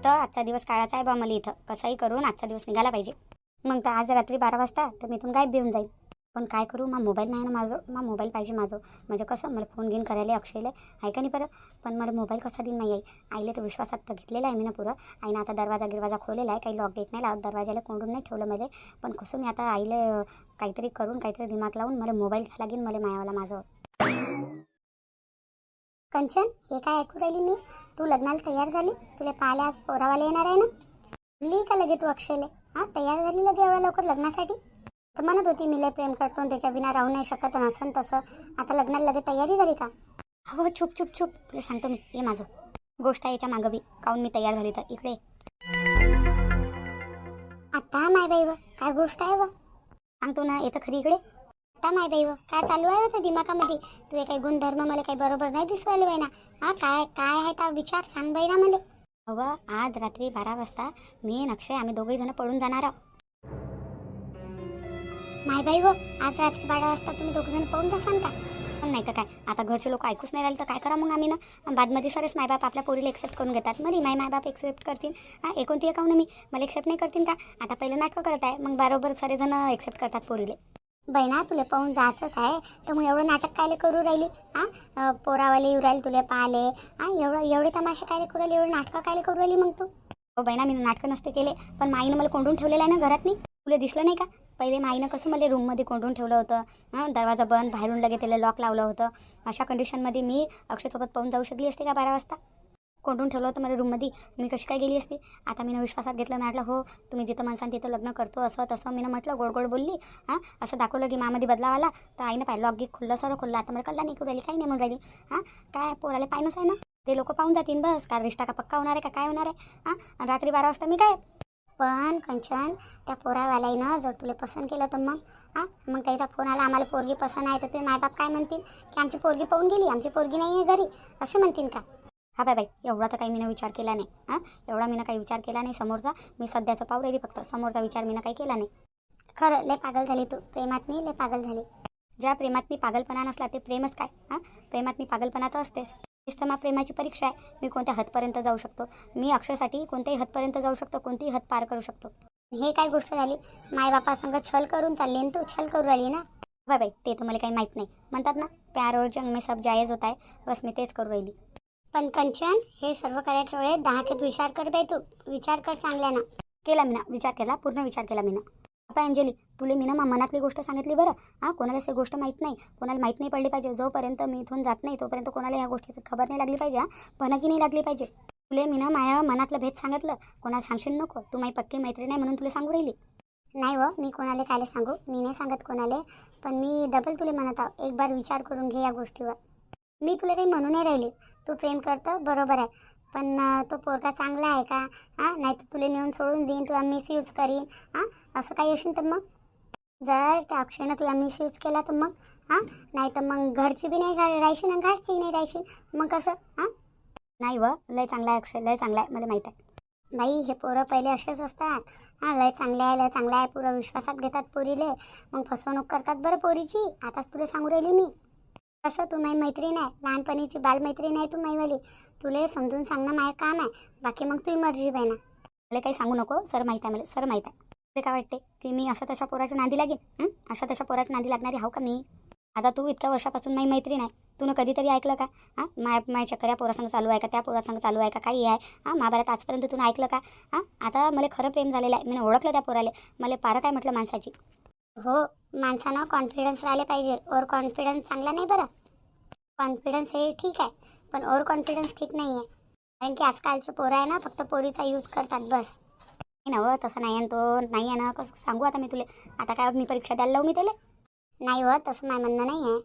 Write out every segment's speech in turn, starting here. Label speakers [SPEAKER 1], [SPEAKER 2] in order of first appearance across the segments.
[SPEAKER 1] फक्त आजचा दिवस काळाचा आहे बा मला इथं. कसंही करून आजचा दिवस निघाला पाहिजे. मग तर आज रात्री बारा वाजता तर मी इथून गायब येऊन जाईल पण काय करू मा मोबाईल नाही ना माझं. मा मोबाईल पाहिजे माझं. म्हणजे कसं मला फोन घेऊन करायला अक्षयला. आहे का नाही बरं पण मला मोबाईल कसा देईन नाही आहे आईले तर विश्वासात तर घेतलेला आहे मी ना पुरं. आईनं आता दरवाजा गिरवाजा खोलेला आहे. काही लॉक गेट नाही लावत. दरवाजाला कोंडून नाही ठेवलं मध्ये पण कसं मी आता आईले काहीतरी करून काहीतरी दिमाग लावून मला मोबाईल घ्यायला लागेल मला मायावाला माझं कंचन हे काय ऐकू राहिली मी? तू लग्नाला तयार झाली? तुला पाहायला आज पोरावाला येणार आहे ना? बोलली का लगे तू अक्षयले? हां तयार झाली लगे एवढ्या लवकर लग्नासाठी? तर म्हणत होती मी लय प्रेम करतो त्याच्या विना राहू नाही शकत नसन तसं. आता लग्नाला लगे तयारी झाली का? हो चुप छुप छुप. तुला सांगतो मी ये माझं. गोष्ट आहे याच्या मागं बी. काहून मी तयार झाली तर? इकडे आता माय बाई व काय गोष्ट आहे व? सांगतो ना येतं खरी इकडे. आता माय बाई व काय चालू आहे होतं दिमागामध्ये? तुझे काही गुणधर्म मला काही बरोबर नाही दिसू राहिले बाई ना हा काय काय आहे का विचार सांग बाई ना मला. अव आज रात्री बारा वाजता मी आणि अक्षय आम्ही दोघे जण पळून जाणार आहोत. माय बाई व आज रात्री बारा वाजता तुम्ही दोघे जण पळून जासान का? पण नाही तर काय आता घरचे लोक ऐकूच नाही राहिले तर काय करा मग आम्ही ना? बादमध्ये सरेच मायबाप आपल्या पोरीला एक्सेप्ट करून घेतात. मग माय मायबाप एक्सेप्ट करतील. हां एकोणती एकावन्न मी. मला एक्सेप्ट नाही करतील का? आता पहिले नाटकं करत आहे मग बरोबर सरेजण एक्सेप्ट करतात पोरीले. बहिणा तुला पाहून जायचंच आहे. तर मग एवढं नाटक कायले करू राहिली? हां पोरावाले येऊ राहिले तुला पाहिले. हां एवढं एवढे तमाशे कायले करू राहिले? एवढं नाटकं कायले करू राहिली मग तू? हो बहिणा मी नाटकं नसते केले. पण माईनं मला कोंडून ठेवलेलं आहे ना घरात नाही तुला दिसलं नाही का? पहिले माईनं कसं मला रूममध्ये कोंडून ठेवलं होतं? हां दरवाजा बंद बाहेरून लगे त्याला लॉक लावलं होतं? अशा कंडिशनमध्ये मी अक्षयसोबत पाहून जाऊ शकली असते का बारा वाजता? कोंडून ठेवलं होतं मला रूममध्ये मी कशी काय गेली असती? आता मी विश्वासात घेतलं. मी म्हटलं हो तुम्ही जिथं माणसान तिथं लग्न करतो. असं तसं मी म्हटलं गोड गोड बोलली. हां असं दाखवलं की मामध्ये बदलाव आला तर आईनं पाहिलं अगदी खुल्लं सर खुल्लं. आता मला कल्ला नाही करू राहिली काही नाही म्हणून राहिली. हां काय पोराला पाहिनंच आहे ना? ते लोक पाहून जातील बस. का रिश्ता का पक्का होणार आहे का काय होणार आहे? हां रात्री बारा वाजता मी काय? पण कंचन त्या पोरावाल्यानं जर तुला पसंत केलं तर मग? हां मग त्याचा फोन आला आम्हाला पोरगी पसंत आहे तर ते मायबाप काय म्हणतील? की आमची पोरगी पाहून गेली आमची पोरगी नाही आहे घरी. असं म्हणतील का? हा बाय बाई एवढा तर काही मीनं विचार केला नाही हां? एवढा मीनं काही विचार केला नाही समोरचा. मी सध्याचं पाहू राहिली फक्त समोरचा विचार मी काही केला नाही. खरं लय पागल झाली तू प्रेमात नाही लय पागल झाली. ज्या प्रेमात मी पागलपणा नसला ते प्रेमच काय हां? प्रेमात मी पागलपणा तर असतेच. तेच तर मा प्रेमाची परीक्षा आहे मी कोणत्या हदपर्यंत जाऊ शकतो? मी अक्षयसाठी कोणत्याही हदपर्यंत जाऊ शकतो कोणतीही हद पार करू शकतो. हे काय गोष्ट झाली? मायबापासंग छल करून चालली तू छल करू राहिली ना? बाय बाई ते तर मला काही माहीत नाही. म्हणतात ना प्यार और जंग में सब जायज होत आहे. बस मी तेच करू राहिली. पण कंचन हे सर्व करायच्या वेळेस दहा खेप विचार कर बाई तू. विचार कर चांगल्या ना केला मी ना विचार केला. पूर्ण विचार केला मी ना आता अंजली तुले मी ना मनातली गोष्ट सांगितली बरं? हां कोणाला ही गोष्ट माहीत नाही. कोणाला माहीत नाही पडली पाहिजे. जोपर्यंत मी इथून जात नाही तोपर्यंत कोणाला या गोष्टीची खबर नाही लागली पाहिजे हां? पणकी नाही लागली पाहिजे. तुले मी ना माझ्या मनातलं भेद सांगितलं. कोणाला सांगशील नको. तू माझी पक्की मैत्री नाही म्हणून तुला सांगू राहिली. नाही व मी कोणाला कायला सांगू? मी नाही सांगत कोणाला. पण मी डबल तुला म्हणत आहो. एक बार विचार करून घे या गोष्टीवर. मी तुला काही म्हणू नाही राहिली. तू प्रेम करतं? बरोबर आहे. पण तो पोरगा चांगला आहे का? हां? नाही तर तुला नेऊन सोडून देईन तुला मिसयूज करीन. हां? असं काही असेल तर मग? जर त्या अक्षयनं तुला मिसयूज केला तर मग? हां? नाही तर मग घरची बी नाही राहायची ना आणि घरची नाही राहायची मग कसं? हां? नाही व लय चांगला आहे अक्षय लय चांगला आहे मला माहीत आहे. बाई हे पोरं पहिले असेच असतात. हां लय चांगले आहे लय चांगलं आहे पुरं विश्वासात घेतात पोरीले. मग फसवणूक करतात बरं पोरीची. आताच तुला सांगू राहिली मी. असं तू माझी मैत्रीण आहे लहानपणीची बालमैत्रीण आहे तू माईवाली तुला समजून सांगणं माझं काम आहे. बाकी मग तुझी मर्जी बाई ना. मला काही सांगू नको सर माहीत आहे मला सर माहीत आहे. तुला काय वाटते की मी असं तशा पोराच्या नादी लागेल अशा तशा पोराच्या नादी लागणारी हाव का मी? आता तू इतक्या वर्षापासून माझी मैत्रीण आहे. तुनं कधीतरी ऐकलं का? हां? माय माय चक्कर या पोरासंग चालू आहे का? त्या पोरासंग चालू आहे का? काही आहे? हां? महाभारत आजपर्यंत तुनं ऐकलं का? हां? आता मला खरं प्रेम झालेलं आहे. मी ओळखलं त्या पोराले. मला पारं काय म्हटलं माणसाची? हो माणसानं कॉन्फिडन्स राहिले पाहिजे. ओवर कॉन्फिडन्स चांगला नाही बरं. कॉन्फिडन्स हे ठीक आहे पण ओवर कॉन्फिडन्स ठीक नाही आहे. कारण की आजकालचे पोरं आहे ना फक्त पोरीचा यूज करतात बस. नाही ना हो तसं नाही आहे तो नाही आहे ना कसं सांगू आता मी तुला. आता काय मी परीक्षा द्यायला लावू मी त्याला? नाही हो तसं माझं म्हणणं नाही आहे.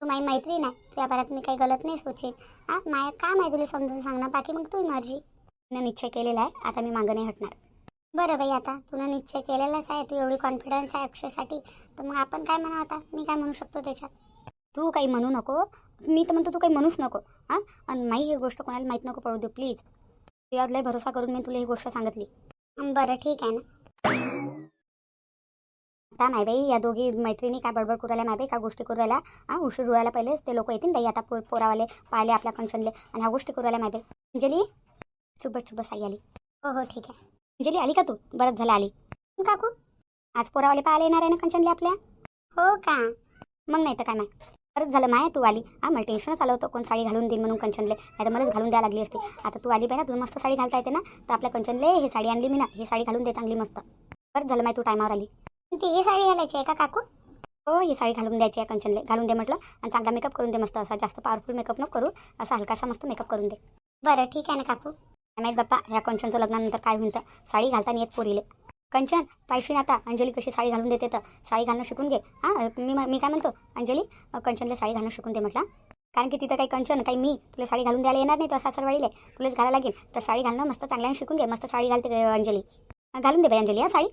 [SPEAKER 1] तू माझी मैत्रीण आहे त्या परत मी काही गलत नाही सोचेन हां माय काम आहे तुला समजून सांगणं बाकी मग तू मर्जी. मी निश्चय केलेला आहे आता मी मागं नाही हटणार. बरं बाई आता तुला निश्चय केलेलाच आहे तू एवढी कॉन्फिडन्स आहे अक्षयसाठी. तर मग आपण काय म्हणू आता? मी काय म्हणू शकतो त्याच्यात? तू काही म्हणू नको मी तर म्हणतो तू काही म्हणूच नको हां? आणि माही ही गोष्ट कोणाला माहीत नको पडू दे प्लीज तुझ्यावर लय भरोसा करून मी तुला ही गोष्ट सांगितली. बरं ठीक आहे ना. आता नाही बाई या दोघी मैत्रिणी काय बडबड करू राहिल्या नाही बाई का गोष्टी करू राहिल्या? हां उशीर उरायला पहिलेच ते लोक येतील बाई आता पो पोरावाले पाहिले आपल्या कंशनले आणि ह्या गोष्टी करू राहिल्या नाही बाई. अंजली चुब्बस चुब्बस आई आली. हो हो ठीक आहे. अंजली आली का तू? बरंच झालं आली. काकू. आज पोरावाले पाहायला येणार आहे ना कंचनले आपल्या? हो का? मग नाही तर काय माय बरंच झालं माय तू आली. हा मला टेन्शनच आलं होतं कोण साडी घालून देईन म्हणून कंचनले. नाही तर मलाच घालून द्यायला लागली असती. आता तू आली पाहिजे ना तुला मस्त साडी घालता येते ना. तर आपल्या कंचनले ही साडी आणली मी ना. ही साडी घालून दे चांगली मस्त. बरंच झालं माय तू टायमावर आली. ती ही साडी घालायची आहे का काकू? हो ही साडी घालून द्यायची आहे कंचनले. घालून दे म्हटलं आणि चांगला मेकअप करून दे मस्त असा. जास्त पॉवरफुल मेकअप नको करू. असा हलकासा मस्त मेकअप करून दे. बरं ठीक आहे ना काकू. माहीत बाप्पा ह्या कंचनचं लग्नानंतर काय होईल तर साडी घालताना येत पोरीले. कंचन पाहिजे आता अंजली कशी साडी घालून देते तर? साडी घालणं शिकून घे. हां मी मी काय म्हणतो? अंजली कंचनला साडी घालणं शिकून दे म्हटलं. कारण की तिथं काही कंचन काही मी तुला साडी घालून द्यायला येणार नाही तर सासरवाडीले. तुलाच घालायला लागेल. तर साडी घालणं मस्त चांगल्याने शिकून घे. मस्त साडी घालते अंजली. घालून दे बाई अंजली हा साडी.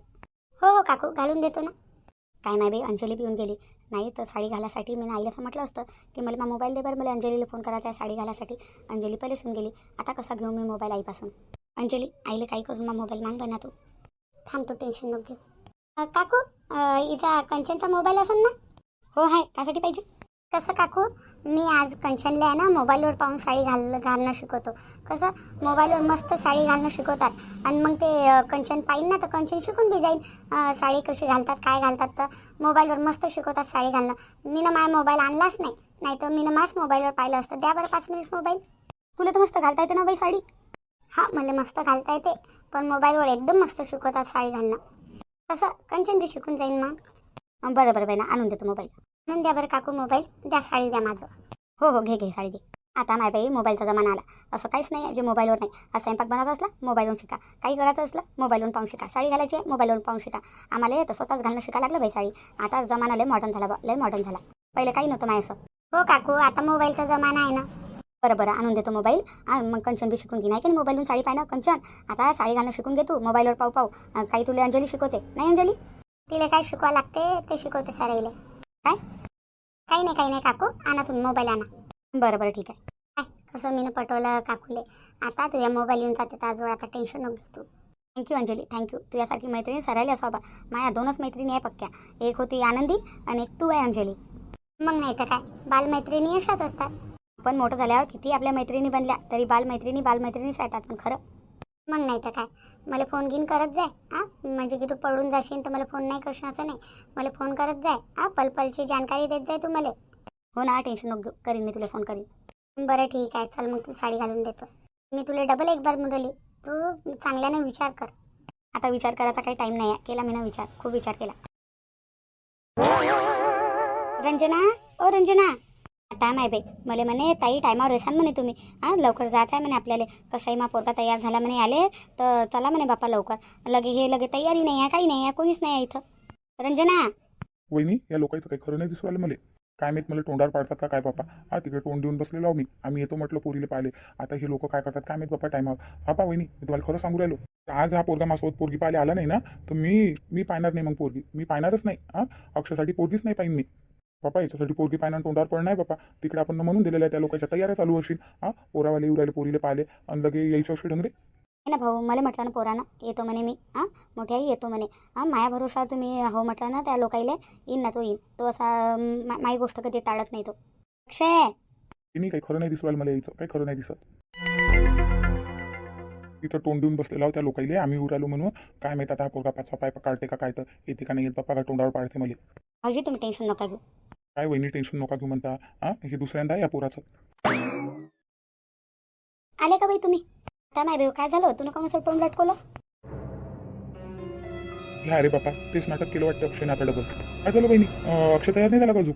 [SPEAKER 1] हो हो काकू घालून देतो ना. काय नाही बाई अंजली पिऊन गेली. नाही तर साडी घालायसाठी मी नाही असं म्हटलं असतं की मला मा मोबाईल दे बरं मला अंजलीला फोन करायचा आहे साडी घालायसाठी अंजली पहिलेच येऊन गेली. आता कसा घेऊ मी मोबाईल आईपासून? अंजली आईला काही करून मा मोबाईल माग ना तू? थांबतो टेन्शन नको घेऊ. काकू हिचा कंचनचा मोबाईल असेल ना? हो आहे. त्यासाठी पाहिजे. कसं काकू? मी आज कंचनला आहे ना मोबाईलवर पाहून साडी घाल घालणं शिकवतो. कसं? मोबाईलवर मस्त साडी घालणं शिकवतात. आणि मग ते कंचन पाहिजे ना तर कंचन शिकून बी जाईल साडी कशी घालतात काय घालतात तर मोबाईलवर मस्त शिकवतात साडी घालणं. मी ना माझा मोबाईल आणलाच नाही. नाही तर मी ना माझ मोबाईलवर पाहिलं असतं. द्या बरं पाच मिनिट मोबाईल. तुला तर मस्त घालता येते ना बाई साडी? हां मला मस्त घालता येते. पण मोबाईलवर एकदम मस्त शिकवतात साडी घालणं. कसं? कंचन बी शिकून जाईन मग. बरं बरं बाई ना आणून देतो मोबाईल. आणून द्या बरं काकू मोबाईल. द्या साडी द्या माझं. हो हो घे घे साडी दे. आता माय बाई मोबाईलचा जमाना आला. असं काहीच नाही आहे जे मोबाईलवर नाही. हा स्वयंपाक बनवायचा असला मोबाईलवरून शिका. काही करायचं असलं मोबाईलवरून पाहून शिका. साडी घालायची आहे मोबाईलवरून पाहून शिका. आम्हाला येतं स्वतःच घालणं शिकायला लागलं बाई साडी. आता जमाना लय मॉडर्न झाला लय मॉडर्न झाला. पहिले काही नव्हतं माय असं हो काकू आता मोबाईलचा जमाना आहे ना. बरं बरं आणून देतो मोबाईल. मग कंचन बी शिकून घे. नाही की नाही मोबाईलवरून साडी पाहिजे कंचन आता साडी घालणं शिकून घे तू. मोबाईलवर पाहू पाहू. काही तुला अंजली शिकवते? नाही अंजली? तिला काय शिकवा लागते ते शिकवते सराईले काय? काही नाही काही नाही काकू. आणा तुम्ही मोबाईल आणा. बरं बरं ठीक आहे. काय? कसं मी पटवलं काकूले? आता तुझ्या मोबाईल येऊन जाते आजवर आता टेन्शन नको घेऊ तू. Thank you Anjali. Thank you तुझ्यासारखी मैत्रिणी सरायला असावा बा माझ्या दोनच मैत्रिणी आहे पक्क्या. एक होती आनंदी आणि एक तू आहे अंजली. मग नाही तर काय? बालमैत्रिणी अशाच असतात. पण मोठं झाल्यावर किती आपल्या मैत्रिणी बनल्या तरी बालमैत्रिणी बालमैत्रिणीच राहतात. पण खरं मग नाही तर काय? मला फोन घेऊन करत जाय. हां? म्हणजे की तू पडून जाशील तर मला फोन नाही करशील असं नाही. मला फोन करत जाय. हां? पलपलची जानकारी देत जाय तू मला. हो ना टेन्शन नको घेऊ. करीन मी तुला फोन करीन. बरं ठीक आहे. चल मग तू साडी घालून देतो. मी तुला डबल एक बार मुरली. तू चांगल्याने विचार कर. आता विचार करायचा काही टाईम नाही आहे. केला मी ना विचार. खूप विचार केला. रंजना? ओ रंजना? टाईम आहे बाई. मला म्हणे ताई टायमावर येसान म्हणे तुम्ही. हां लवकर जायचं आहे म्हणे आपल्याला. कसंही मा पोरगा तयार झाला म्हणे आले तर चला म्हणे बापा लवकर. लगे हे लगे तयारी नाही आहे काही नाही आहे कोणीच नाही आहे इथं. रंजना.
[SPEAKER 2] वहिनी या लोकांचं काही खरं नाही दिसू राहिलं मला. काय माहीत मला तोंडावर पाडतात का काय बापा? हा तिकडे तोंड देऊन बसलेलो आम्ही मी. आम्ही येतो म्हटलं पोरीला पाहिले आता हे लोक काय करतात काय माहीत बापा टायमावर हा वहिनी मी तुम्हाला खरं सांगू राहिलो. आज हा पोरगा माझ्यासोबत पोरगी पाहिले आला नाही ना तर मी मी पाहणार नाही मग पोरगी. मी पाहणारच नाही. हां अक्षरसाठी पोरगीच नाही पाहिन मी. बापा याच्यासाठी पोरगी पाहणार तोंडावर पड नाही बापा. तिकडे आपण म्हणून दिलेल्या आहे त्या लोकांच्या तयाऱ्या चालू असेल हा पोरावाले येऊ राहिले पोरीले पाहिले आणि लगे यायचं असे ढंगरे.
[SPEAKER 1] ना भाऊ मला म्हटलं ना पोरानं येतो म्हणे मी. हां मोठी आई येतो म्हणे. हां माया भरोसा तुम्ही हो म्हटलं ना त्या लोकाईले येईन ना तो येईन. तो असा मा- माई गोष्ट कधी टाळत नाही तो. अक्षय!
[SPEAKER 2] तिने काही खरं नाही दिसू मला यायचं काही खरं नाही दिसत. तिथं तोंड देऊन बसलेला त्या लोकाईले. आम्ही राहिलो म्हणून. काय माहीत आता हा पोरगा पाचवा पाय काढते का काय तर. येते का नाही येत बाप्पा का तोंडावर पाडते मला.
[SPEAKER 1] भाऊजी तुम्ही टेन्शन नका घेऊ.
[SPEAKER 2] काय वहिनी टेन्शन नका घेऊ म्हणता. हा? हे दुसऱ्यांदा या पोराचं.
[SPEAKER 1] आले का बाई तुम्ही? आता नाही भाऊ काय झालं? तू नका असं तोंड लटकवलं.
[SPEAKER 2] घ्या अरे बापा तेच नाटक केलं वाटतं अक्षय आता डबल. काय झालं बहिणी अक्षय तयार नाही झाला का अजून?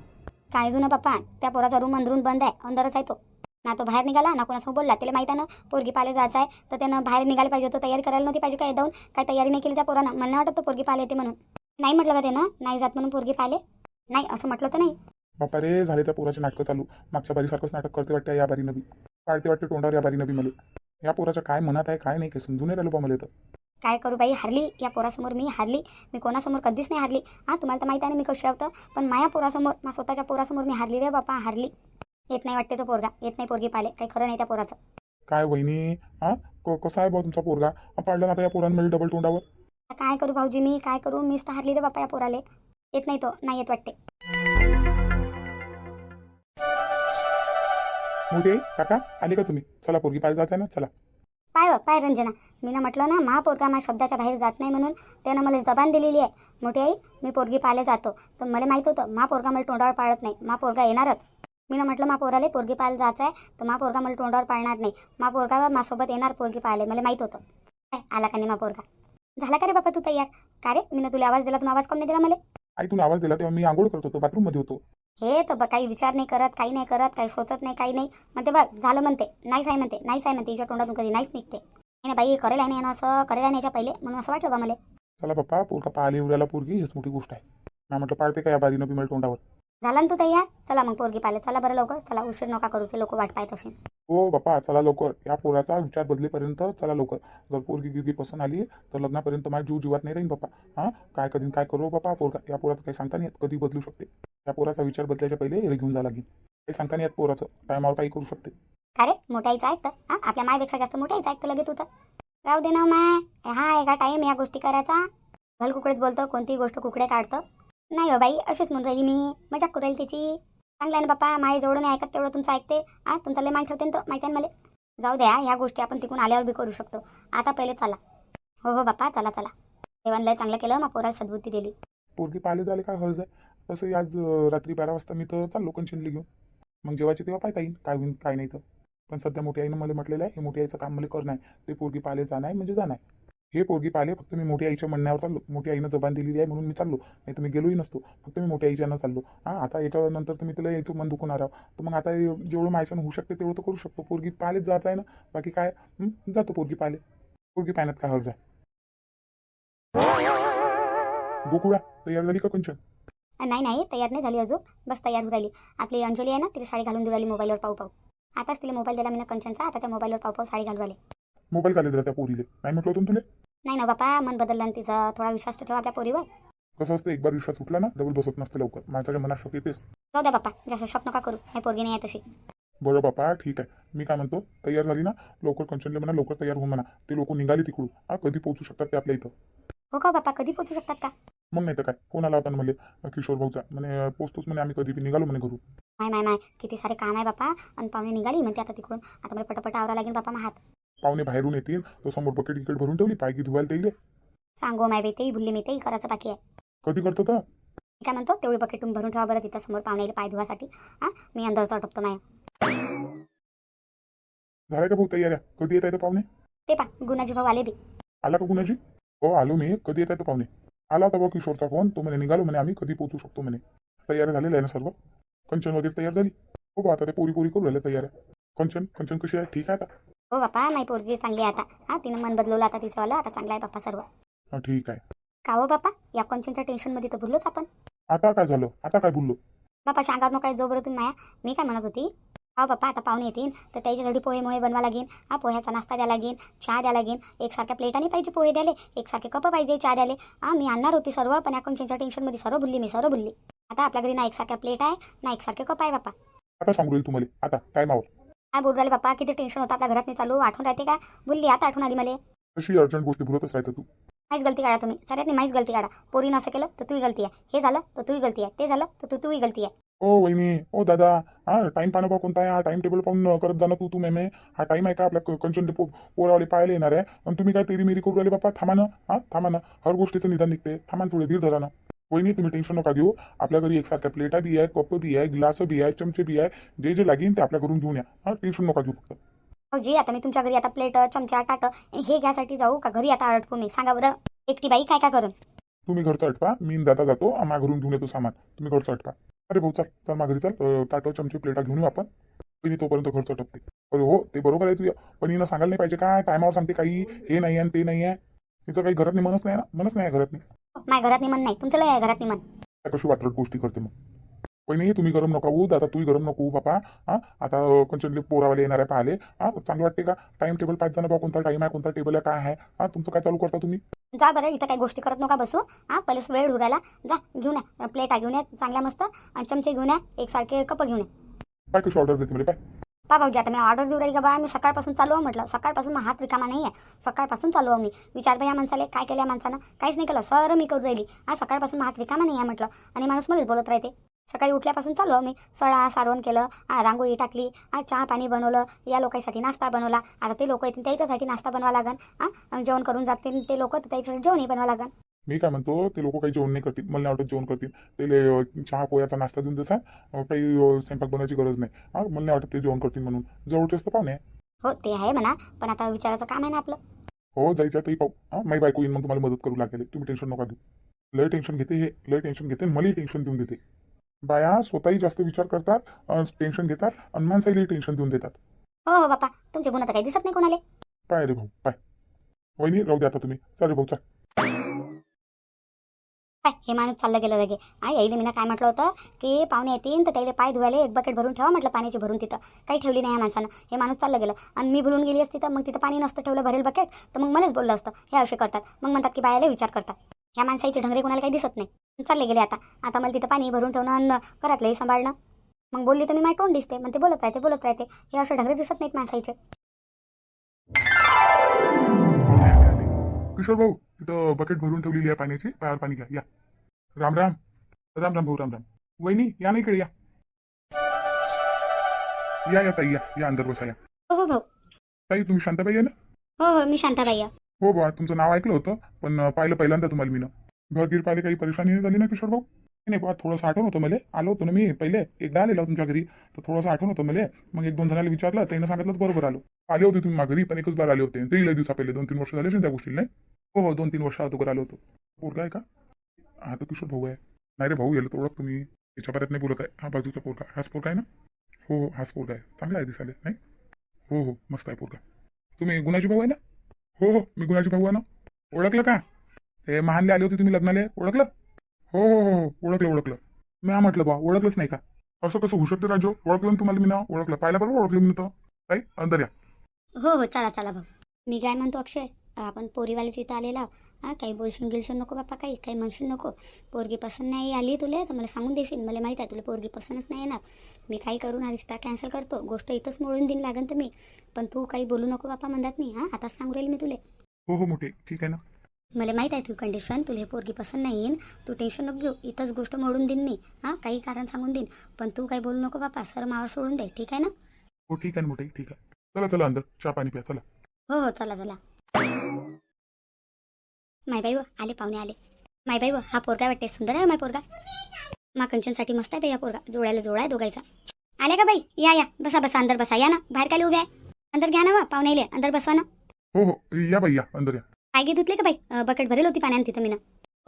[SPEAKER 1] काय जुना पप्पा त्या पोराचा रूम अंदरून बंद आहे. अंदरच आहे तो. ना तो बाहेर निघाला ना कोणासमोर बोलला. त्याला माहिती आहे ना पोरगी पाले जायचं आहे तर त्यानं बाहेर निघायला पाहिजे होतं. तयारी करायला नव्हती पाहिजे काय जाऊन काय तयारी नाही केली त्या पोरानं? मला नाही वाटत तो पोरगी पाले येते म्हणून. नाही म्हटलं का त्यानं? नाही जात म्हणून पोरगी पाले नाही असं म्हटलं तर नाही.
[SPEAKER 2] बापा रे झाले त्या पोराचे नाटकं चालू. मागच्या बारीसारखंच नाटक करते वाटतं या बारी नवी. पाळते वाटते तोंडावर या बारी नवी मला. या पोराच्या काय मनात आहे काय नाही काही समजून राहिलो बा मला तर.
[SPEAKER 1] काय करू बाई हारली. या पोरासमोर मी हारली. मी कोणासमोर कधीच नाही हारली. हां तुम्हाला तर माहिती आहे ना मी कशी होतं पण माया पोरासमोर माझ्या स्वतःच्या पोरासमोर मी हारली रे बापा हारली. येत नाही वाटते तो पोरगा. येत नाही पोरगी पाले काही खरं नाही त्या पोराचं.
[SPEAKER 2] काय वहिनी? हा? क- कसा आहे तुमचा पोरगा? हा, पाडलं ना आता या पोरांमध्ये डबल तोंडावर?
[SPEAKER 1] आता काय करू भाऊजी मी? काय करू? मीच तर हारली रे बापा या पोराले. येत नाही तो. नाही येत वाटते.
[SPEAKER 2] मोठे काका आले का तुम्ही? चला पोरगी पाहिजे जाते ना? चला.
[SPEAKER 1] पाय पाय रंजना. मी ना म्हटलं ना मा पोरगा माझ्या शब्दाच्या बाहेर जात नाही म्हणून त्यानं मला जबान दिलेली आहे. मोठी आई मी पोरगी पाहायला जातो. तर मला माहीत होतं मा पोरगा मला तोंडावर पाळत नाही. मा पोरगा येणारच. मी ना म्हटलं मा पोराले पोरगी पाहायला जायचं आहे तर मा पोरगा मला तोंडावर पाळणार नाही. मा पोरगा माझ्यासोबत येणार पोरगी पाहायला मला माहीत होतं. काय आला का नाही मा पोरगा? झाला का रे बाबा तू तयार? का रे? मी ना तुला आवाज दिला तुम्ही आवाज कोण नाही दिला मला?
[SPEAKER 2] आई तुला आवाज दिला तेव्हा मी आंघोळ करत होतो बाथरूममध्ये होतो.
[SPEAKER 1] हे तर बघ काही विचार नाही करत काही नाही करत काही सोचत नाही काही नाही. म्हणते बघ झालं म्हणते नाहीच आहे म्हणते नाहीच आहे म्हणते हिच्या तोंडातून कधी नाहीच निघते. नाही बाई करेल आहे ना असं करेल आहे याच्या पहिले. म्हणून असं वाटलं बा मला.
[SPEAKER 2] चला पप्पा पोरका पाहिले उऱ्याला पोरगी हेच मोठी गोष्ट आहे. म्हटलं पाळते का या बारीनं बिमल तोंडावर?
[SPEAKER 1] झाला ना तू तयार? चला मग पोरगी पाहिले. चला बरं लवकर. चला उशीर नका करू ते लोक वाट पाहत असेल.
[SPEAKER 2] हो बाप्पा चला लवकर. या पोराचा विचार बदलेपर्यंत चला लवकर. जर पोरगी गिरगी पसंत आली तर लग्नापर्यंत माझ्या जीव जीवात नाही राहीन बाप्पा. हां? काय कधी काय करू बाप्पा? पोरगा या पोराचं काही सांगता नाही कधी बदलू शकते? या पोराचा विचार बदलायच्या पहिले हे घेऊन जा लागेल. काही सांगता नाही पोराचं. टायमावर काही करू शकते.
[SPEAKER 1] का रे मोठ्या आईचं ऐकतं हां? आपल्या मायपेक्षा जास्त मोठ्या आईचं ऐकतं लगेच होतं राहू दे ना हो माय हा आहे का टाईम या गोष्टी करायचा. भल कुकडेच बोलतो कोणतीही गोष्ट कुकडे काढतं नाही हो बाई अशीच म्हणून राहिली मी. मजाक करू राहील त्याची चांगलं आहे ना बापा माझ्या जेवढं नाही ऐकत तेवढं तुमचं ऐकते. हां तुमचा लय मान ठेवते ना तो माहिती आहे ना मला? जाऊ द्या ह्या गोष्टी आपण तिकून आल्यावर बी करू शकतो. आता पहिले चला. हो हो बाप्पा चला चला. देवान लय चांगलं केलं मग पोराला सद्बुद्धी दिली.
[SPEAKER 2] पोरगी पाहिले झाले काय हर्ज आहे तसंही आज अं, रात्री बारा वाजता मी तर चाललो कंचनली घेऊन. मग जेवायचे तेव्हा पाहता येईल काय होईल काय नाही तर. पण सध्या मोठी आईनं मला म्हटलेलं आहे हे मोठी आईचं काम मला करणं आहे. ते पोरगी पाहिले जाणं आहे म्हणजे जाणं आहे. हे पोरगी पाहिले फक्त मी मोठी आईच्या म्हणण्यावर चाललो. मोठी आईनं जबान दिलेली आहे म्हणून मी चाललो. नाही तर मी गेलोही नसतो. फक्त मी मोठ्या आईच्यानं चाललो. हां आता याच्यानंतर तुम्ही तुला यायचं मन दुखून आहोत तर मग आता जेवढं माझ्यानं होऊ शकते तेवढं तर करू शकतो. पोरगी पाहिलेच जायचं आहे ना. बाकी काय? जातो पोरगी पाहिले. पोरगी पाहण्यात काय हर्ज आहे? गोकुळा तयार झाली का कंचन?
[SPEAKER 1] नाही नाही तयार नाही झाली अजून. बस तयार होऊ राहिली. आपली अंजली आहे ना तिला साडी घालून देऊ राहिली मोबाईलवर पाहू पाहू. आताच तिला मोबाईल दिला मी ना कंचनचा. आता त्या मोबाईलवर पाहू पाहू साडी घालू राहिली.
[SPEAKER 2] मोबाईल दिला त्या पोरीले? नाही म्हटलं होतं ना तुला?
[SPEAKER 1] नाही ना बापा मन बदललं ना तिचं थोडा विश्वास ठेवा आपल्या पोरीवर.
[SPEAKER 2] कसं असतं एक बार विश्वास उठला ना डबल बसत नसतं लवकर. माणसाच्या मनात शोक येतेच.
[SPEAKER 1] जाऊ द्या बाप्पा जास्त शॉक नका करू. हे पोरगी नाही आहे तशी.
[SPEAKER 2] बरं बापा ठीक आहे. मी काय म्हणतो तयार झाली ना लवकर कंचनले म्हणा लवकर तयार होऊन म्हणा. ते लोक निघाले तिकडून. हा कधी पोहोचू शकतात ते आपल्या इथं?
[SPEAKER 1] हो का बाप्पा कधी पोचू शकतात का?
[SPEAKER 2] मग नाही तर काय? फोन आला होता ना मला किशोर भाऊचा. म्हणे पोचतोच म्हणे आम्ही कधी बी निघालो म्हणे घरून.
[SPEAKER 1] माय माय माय किती सारे काम आहे बापा. आणि पाहुणे निघाली म्हणते आता तिकडून. आता मला पटापट आवरा लागेल बापा मग हात.
[SPEAKER 2] पाहुणे बाहेरून येतील तर समोर बकेट इकडे भरून ठेवली पाय की धुवायला ते
[SPEAKER 1] सांगो माय बाई तेही भुलली मी तेही करायचं बाकी आहे.
[SPEAKER 2] कधी करतो तर
[SPEAKER 1] मी काय म्हणतो तेवढी बकेट तुम्ही भरून ठेवा बरं तिथं समोर पाहुणे पाय धुवासाठी. हां मी अंदरचा टपतो माय.
[SPEAKER 2] झाल्या का भाऊ तयाऱ्या? कधी येत आहे तर पाहुणे?
[SPEAKER 1] ते पा गुणाजी भाऊ आले बी.
[SPEAKER 2] आला का गुणाजी? हो आलो मी. कधी येत आहे तर पाहुणे? आला होता बघ किशोरचा फोन तो म्हणे निघालो म्हणे आम्ही कधी पोहोचू शकतो म्हणे. तयार झालेलं आहे ना सर्व. कंचन वगैरे तयार झाली? हो बा आता ते पोरी पोरी करू राहिले तयार कंचन कंचन कशी आहे? ठीक आहे आता?
[SPEAKER 1] हो बापा नाही पोरगी चांगली आहे आता. हां तिनं मन बदलवलं आता तिचं वाला. आता चांगला आहे बाप्पा सर्व.
[SPEAKER 2] हा ठीक आहे.
[SPEAKER 1] का हो बापा? या कंचनच्या टेन्शनमध्ये तर भुललोच आपण.
[SPEAKER 2] आता काय झालं? आता काय बोललो?
[SPEAKER 1] बापा सांगार नको काय जो बरं तुम्ही माया. मी काय म्हणत होती? हा बाप्पा आता पाहुणे येतील. तर त्याच्यासाठी पोहे मोहे बनवा लागेल हा पोह्याचा नाश्ता द्या लागेल चहा द्या लागेल एकसारख्या प्लेटाने पाहिजे पोहे द्याले एकसारखे कप पाहिजे चहा द्याले हा मी आणणार होती सर्व पण या कंचनच्या टेन्शनमध्ये सर्व भुलली मी सर्व भुलली आता आपल्या घरी ना एकसारख्या प्लेट आहे ना एकसारखे कप आहे बापा.
[SPEAKER 2] आता सांगू राहील तुम्हाला. आता टायमावर
[SPEAKER 1] काय बोलू राहिले बाप्पा? किती टेन्शन होतं आपल्या घरात नाही चालू आठवण राहते का? बोलली आता आठवण आली मला.
[SPEAKER 2] कशी अर्जंट गोष्टी भरतच राहतं तू?
[SPEAKER 1] माहीच गलती काढा तुम्ही. सगळ्यात माहीच गलती काढा. पोरीनं असं केलं तर तुही गलती आहे. हे झालं तर तुही गलती आहे. ते झालं तर तू तुही गलती आहे.
[SPEAKER 2] ओ वहिनी ओ दादा हा टाइम पाहणं बा कोणता आहे? हा टाइम टेबल पाहून करत जाणं तू तू मेमे. हा टाइम आहे का? आपल्या कंचन पो पोरावाले पाहायला येणार आहे. आणि तुम्ही काय तेरी मेरी करू राहिले बापा थांबा ना. हा थांबा ना. हर गोष्टीचं निदान निघते. थांबा थोडे धीर धरा ना. वहिनी तुम्ही टेन्शन नका घेऊ आपल्या घरी एकसारख्या प्लेटा बी आहे कप बी आहे ग्लास बी आहे चमचे बी आहे जे जे लागेल ते आपल्या घरून घेऊन या. हा टेन्शन नका घेऊ फक्त.
[SPEAKER 1] हो जी आता मी तुमच्या घरी आता प्लेट चमचा ताट हे घ्यासाठी जाऊ का? घरी आता अडकू मी. सांगा बरं एकटी बाई काय काय करून?
[SPEAKER 2] तुम्ही घरचं अटपा मी दादा जातो माझ्या घरून घेऊन येतो सामान. तुम्ही घरचं अटपा अरे भाऊ चल चल माझ्या घरी चल. अं, ताटं चमचे प्लेटा घेऊन येऊ आपण. पहिली तोपर्यंत घरचं अटपते अरे हो ते बरोबर आहे तुझ्या. पण हिनं सांगायला नाही पाहिजे काय टायमावर सांगते काही. हे नाही आहे आणि ते नाही आहे. तिचं काही घरात नाही मनच नाही ना? मनच नाही घरात नाही
[SPEAKER 1] माझ्या घरात निमन नाही तुमचं लय आहे घरात निमन.
[SPEAKER 2] कशी वात्रट गोष्टी करते मग? पहिली तुम्ही गरम नका होऊ दादा तूही गरम नको होऊ बापा. हा आता कंचनले पोरावाले येणार आहे पाहिले हा चांगलं वाटते का? टाइम टेबल पाहिजे ना बा कोणता टाइम आहे कोणता टेबल आहे काय आहे. हा तुमचं काय चालू करता तुम्ही?
[SPEAKER 1] जा बरं इथं काही गोष्टी करत नका बसू. हां पहिलेच वेळ उरायला जा घेऊन या. प्लेटा घेऊन या. चांगल्या मस्त. आणि चमचे घेऊन या. एकसारखे कप घेऊन या.
[SPEAKER 2] काय कशी ऑर्डर देते मला पाय.
[SPEAKER 1] पा भाऊजी आता मी ऑर्डर देऊ राही का बा मी सकाळपासून चालू आहे म्हटलं. सकाळपासून मग हात रिकामा नाही आहे सकाळपासून चालू आहे मी. विचार या माणसाला काय केलं या माणसानं? काहीच नाही केलं. सर मी करू राहिली. हा सकाळपासून हात रिकामा नाही आहे म्हटलं. आणि माणूस मलाच बोलत राहते. सकाळी उठल्यापासून चालू आहे मी. सडा सारवण केलं रांगोळी टाकली चहा पाणी बनवलं या लोकांसाठी नाश्ता बनवला. आता ते लोक येतील त्याच्यासाठी नाश्ता बनवा लागन. हां जेवण करून जातील ते लोक तर त्याच्यासाठी जेवणही बनवा लागन.
[SPEAKER 2] मी काय म्हणतो ते लोक काही जेवण नाही करतील. मला नाही वाटत जेवण करतील. ते चहा पोह्याचा नाश्ता देऊन अं, काही स्वयंपाक बनवायची गरज नाही. हा मला नाही वाटत ते जेवण करतील म्हणून. जवळचेच तर पाहुणे.
[SPEAKER 1] हो ते आहे म्हणा. पण आता विचाराचं काम आहे ना आपलं.
[SPEAKER 2] हो जायचं तरी पाहू. हा माझी बायको येईन मग तुम्हाला मदत करू लागेल. तुम्ही टेन्शन नका घेऊ. लय टेन्शन घेते हे. लय टेन्शन घेते मलाही टेन्शन देऊन देते. बाया स्वतःही जास्त विचार करतात टेन्शन घेतात आणि माणसाही टेन्शन देऊन देतात.
[SPEAKER 1] हो हो बापा. तुमचे गुण तर काही दिसत नाही कोणाला.
[SPEAKER 2] पाय रे भाऊ पाय. वहिनी राहू द्या आता तुम्ही. चालेल भाऊ चाल.
[SPEAKER 1] हे माणूस चाललं गेलं लगे. आई यायला मी काय म्हटलं होतं? की पाहुणे येतील तर त्याला पाय धुवायला एक बकेट भरून ठेवा म्हटलं पाण्याची भरून तिथं. काही ठेवली नाही या माणसानं. हे माणूस चाललं गेलं. आणि मी भरून गेली असती तर मग तिथं पाणी नसतं ठेवलं भरेल बकेट तर मग मलाच बोललं असतं. हे असे करतात. मग म्हणतात की बायाला विचार करतात. ह्या माणसाचे ढंगरे कोणाला काही दिसत नाही. चालले गेले आता. आता मला तिथं पाणी भरून ठेवणं अन्न घरातलंही सांभाळणं. मग बोलली तर मी माझी तोंड दिसते. मग ते बोलत राहते बोलत राहते. हे असे ढंगरे दिसत नाहीत माणसाचे
[SPEAKER 2] किशोर भाऊ तिथं बकेट भरून ठेवलेली आहे पाण्याची. पायावर पाणी घ्या. या. राम राम. राम राम भाऊ राम राम. वहिनी या ना इकडे या. या या ताई या. या अंदर बसा या.
[SPEAKER 1] हो हो भाऊ.
[SPEAKER 2] ताई तुम्ही शांताबाई आहे ना?
[SPEAKER 1] हो हो मी शांताबाई आहे.
[SPEAKER 2] हो बा तुमचं नाव ऐकलं होतं पण पाहिलं पहिल्यांदा तुम्हाला मी घर गिर पाहिले काही परेशानी नाही झाली ना किशोर भाऊ? नाही बा थोडंसं आठवण होतं मला. आलो होतो ना मी पहिले. एकदा आलेलो तुमच्या घरी तर थोडंसं आठवण होतं मला. मग एक दोन जणांना विचारलं त्यानं सांगितलं तर बरोबर आलो. आले होते तुम्ही माझ्या घरी पण एकच बार आले होते. तरी लय दिवसा पहिले दोन तीन वर्ष झाले असेल त्या गोष्टीला नाही? हो हो दोन तीन वर्ष अगोदर आलो होतो. पोरगा आहे का? हा तर किशोर भाऊ आहे. नाही रे भाऊ याला तर ओळख तुम्ही याच्या बऱ्यात नाही बोलत आहे. हा बाजूचा पोरगा. हाच पोरगा आहे ना? हो हो हाच पोरगा आहे. चांगला आहे दिसायला नाही? हो हो मस्त आहे पोरगा. तुम्ही गुणाजी भाऊ आहे ना? हो हो मी गुणाजी भाऊ आहे ना? ओळखलं का? हे महानले आले होते तुम्ही लग्नाले? ओळखलं? हो हो हो हो ओळखलं ओळखलं. मी हा म्हटलं बा ओळखलंच नाही का? असं कसं होऊ शकते राजो? ओळखलं ना तुम्हाला मी ना ओळखलं. पाहिलं बरोबर ओळखलं मी तर काही अंदर या.
[SPEAKER 1] हो हो चला चला भाऊ. मी काय म्हणतो अक्षय? आपण पोरीवाल्याच्या इथं आलेला हां काही बोलशील गिलशील नको बापा काही काही म्हणशील नको. पोरगी पसंत नाही आली तुला तर मला सांगून देशील. मला माहीत आहे तुला पोरगी पसंतच नाही येणार. मी काही करून हा रिश्ता कॅन्सल करतो. गोष्ट इथंच मोडून देईन लागन तर मी. पण तू काही बोलू नको बापा म्हणतात नाही हां. आताच सांगू राहील मी तुले.
[SPEAKER 2] हो हो मोठे. ठीक आहे ना?
[SPEAKER 1] मला माहीत आहे तू कंडिशन तुला हे पोरगी पसंत नाही येईन. तू टेन्शन नको घेऊ. इथंच गोष्ट मोडून देईन मी. हां काही कारण सांगून देईन. पण तू काही बोलू नको बापा. सर मावर सोडून दे. ठीक आहे ना?
[SPEAKER 2] हो ठीक आहे ना मोठे. ठीक आहे. चला चला अंदर. चहा पाणी प्या. चला.
[SPEAKER 1] हो हो चला चला. माय बाई व, आले पाहुणे आले. माय बाई व, हा पोरगा वाटते सुंदर आहे हो माय पोरगा. मा कंचनसाठी मस्त आहे बाई हा पोरगा जोडायला जोडा आहे दोघायचा. आले का बाई? या या. बसा बसा अंदर बसा. या ना. बाहेर काय उभे आहे? अंदर घ्या ना वा पाहुणे आले. अंदर बसवा ना.
[SPEAKER 2] हो हो. या बाई या. अंदर या.
[SPEAKER 1] पाय गे धुतले का बाई? बकेट भरेल होती पाण्याने तिथं मी ना.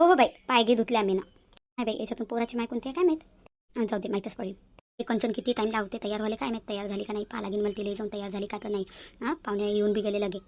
[SPEAKER 1] हो हो बाई. पाय गे धुतले आम्ही ना. नाही बाई याच्यातून पोराची माय कोणती आहे काय माहीत? जाऊ दे माहीतच पडेल. ते कंचन किती टाईम लावते? तयार व्हायला काय माहीत? तयार झाली का नाही? पाहा लागेल मला तिला जाऊन तयार झाली का तर नाही. हां पाहुणे येऊन बी गेले लगे